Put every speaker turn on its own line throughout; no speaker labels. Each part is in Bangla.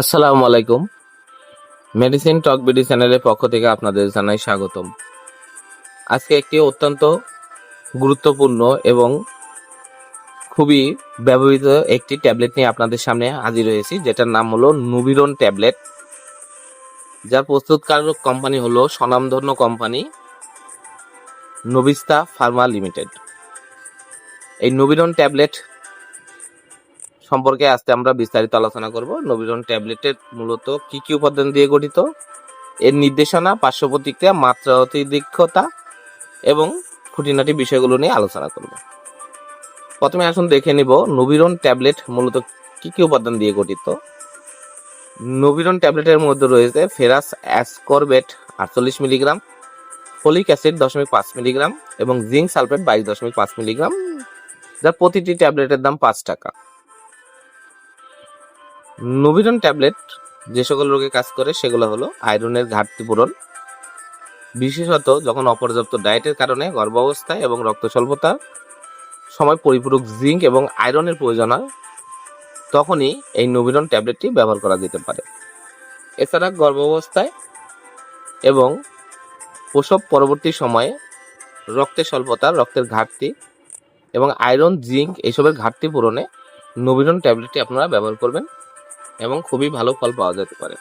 আসসালামু আলাইকুম। মেডিসিন টক বিডি চ্যানেলের পক্ষ থেকে আপনাদের জানাই স্বাগতম। আজকে একটি অত্যন্ত গুরুত্বপূর্ণ এবং খুবই ব্যবহৃত একটি ট্যাবলেট নিয়ে আপনাদের সামনে হাজির হয়েছি, যেটার নাম হলো নুবিরন ট্যাবলেট। যার প্রস্তুতকারক কোম্পানি হলো স্বনামধন্য কোম্পানি নবিস্তা ফার্মা লিমিটেড এই নবিরন ট্যাবলেট সম্পর্কে আজকে আমরা বিস্তারিত আলোচনা করব। নবীরন ট্যাবলেটের মূলত কি কি উপাদান দিয়ে গঠিত, এর নির্দেশনা, পার্শ্ব প্রতিক্রিয়া, মাত্রা অতিরিক্ততা এবং খুঁটিনাটি বিষয়গুলো নিয়ে আলোচনা করব। প্রথমে আসুন দেখে নিব নবীরন ট্যাবলেট মূলত কি কি উপাদান দিয়ে গঠিত। নবীরন ট্যাবলেটের মধ্যে রয়েছে ফেরাস অ্যাসকরবেট আটচল্লিশ মিলিগ্রাম, ফলিক অ্যাসিড দশমিক পাঁচ মিলিগ্রাম এবং জিঙ্ক সালফেট বাইশ দশমিক পাঁচ মিলিগ্রাম যার প্রতিটি ট্যাবলেটের দাম পাঁচ টাকা। নবীরন ট্যাবলেট যে সকল রোগে কাজ করে, সেগুলো হলো আয়রনের ঘাটতি পূরণ। বিশেষত যখন অপর্যাপ্ত ডায়েটের কারণে গর্ভাবস্থায় এবং রক্ত স্বল্পতার সময় পরিপূরক জিঙ্ক এবং আয়রনের প্রয়োজন হয়, তখনই এই নবীরন ট্যাবলেটটি ব্যবহার করা যেতে পারে। এছাড়া গর্ভাবস্থায় এবং প্রসব পরবর্তী সময়ে রক্তের স্বল্পতা রক্তের ঘাটতি এবং আয়রন জিঙ্ক এইসবের ঘাটতি পূরণে নবীরন ট্যাবলেটটি আপনারা ব্যবহার করবেন। এবং খুবই ভালো ফল পাওয়া যেতে পারে।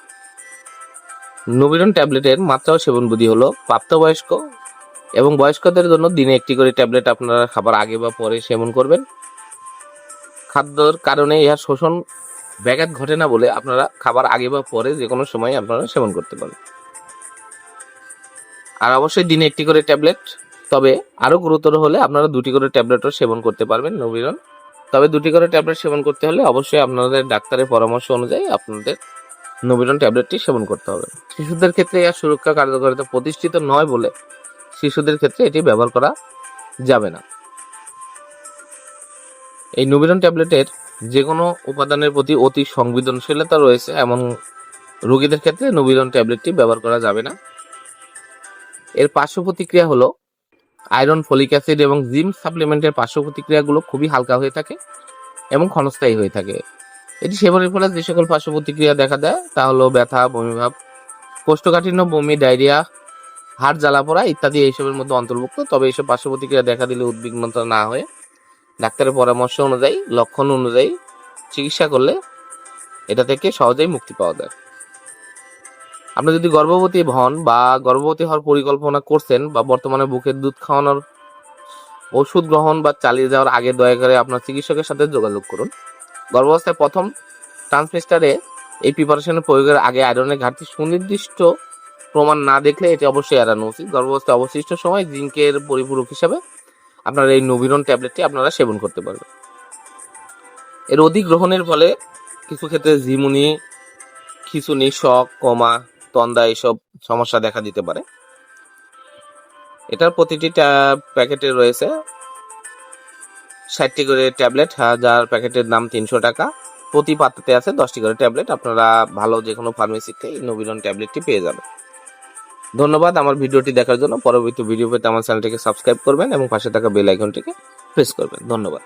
নবীরন ট্যাবলেটের মাত্রা ও সেবন বিধি হলো প্রাপ্তবয়স্ক এবং বয়স্কদের জন্য দিনে একটি করে ট্যাবলেট আপনারা খাবার আগে বা পরে সেবন করবেন। খাদ্যর কারণে ইহার শোষণ ব্যাঘাত ঘটে না বলে আপনারা খাবার আগে বা পরে যে কোনো সময় আপনারা সেবন করতে পারেন। আর অবশ্যই দিনে একটি করে ট্যাবলেট, তবে আরও গুরুতর হলে আপনারা দুটি করে ট্যাবলেটও সেবন করতে পারবেন নবীরন তবে দুটি করে ট্যাবলেট সেবন করতে হলে অবশ্যই আপনাদের ডাক্তারের পরামর্শ অনুযায়ী আপনাদের নবীরন ট্যাবলেটটি সেবন করতে হবে। শিশুদের ক্ষেত্রে এর সুরক্ষা কার্যকারিতা প্রতিষ্ঠিত নয় বলে শিশুদের ক্ষেত্রে এটি ব্যবহার করা যাবে না। এই নবীরন ট্যাবলেটের যে কোনো উপাদানের প্রতি অতি সংবেদনশীলতা রয়েছে, এমন রোগীদের ক্ষেত্রে নবীরন ট্যাবলেটটি ব্যবহার করা যাবে না। এর পার্শ্ব প্রতিক্রিয়া হলো আয়রন, ফলিক অ্যাসিড এবং জিম সাপ্লিমেন্টের পার্শ্ব প্রতিক্রিয়াগুলো খুবই হালকা হয়ে থাকে এবং ক্ষণস্থায়ী হয়ে থাকে। এটি সেবনের ফলে যে সকল পার্শ্ব প্রতিক্রিয়া দেখা দেয় তা হলো ব্যথা বমিভাব কোষ্ঠকাঠিন্য, বমি, ডায়রিয়া, হাড় জ্বালা পোড়া ইত্যাদি এইসবের মধ্যে অন্তর্ভুক্ত। তবে এইসব পার্শ্ব প্রতিক্রিয়া দেখা দিলে উদ্বিগ্নতা না হয়ে ডাক্তারের পরামর্শ অনুযায়ী, লক্ষণ অনুযায়ী চিকিৎসা করলে এটা থেকে সহজেই মুক্তি পাওয়া যায়। আপনি যদি গর্ভবতী হন বা গর্ভবতী হওয়ার পরিকল্পনা করছেন বা বর্তমানে বুকের দুধ খাওয়ানোর ওষুধ গ্রহণ বা চালিয়ে যাওয়ার আগে দয়া করে আপনার চিকিৎসকের সাথে যোগাযোগ করুন। গর্ভাবস্থায় প্রথম ট্রান্সমিস্টারে এই প্রিপারেশনের প্রয়োগের আগে আয়রনের ঘাটতি সুনির্দিষ্ট প্রমাণ না দেখলে এটি অবশ্যই এড়ানো উচিত। গর্ভাবস্থায় অবশিষ্ট সময় জিঙ্কের পরিপূরক হিসাবে আপনার এই নবীরন ট্যাবলেটটি আপনারা সেবন করতে পারবেন। এর অধিক গ্রহণের ফলে কিছু ক্ষেত্রে ঝিমুনি, খিচুনি শখ কমা তন্দা এসব সমস্যা দেখা দিতে পারে। এটার প্রতিটি প্যাকেটে রয়েছে ষাটটি করে ট্যাবলেট যার প্যাকেটের দাম তিনশো টাকা। প্রতি পাত্রতে আছে দশটি করে ট্যাবলেট, আপনারা ভালো যে কোনো ফার্মেসিতে এই নবীরন ট্যাবলেটটি পেয়ে যাবেন। ধন্যবাদ আমার ভিডিওটি দেখার জন্য। পরবর্তী ভিডিও পেতে আমার চ্যানেলটিকে সাবস্ক্রাইব করবেন এবং পাশে থাকা বেল আইকনটিকে প্রেস করবেন। ধন্যবাদ।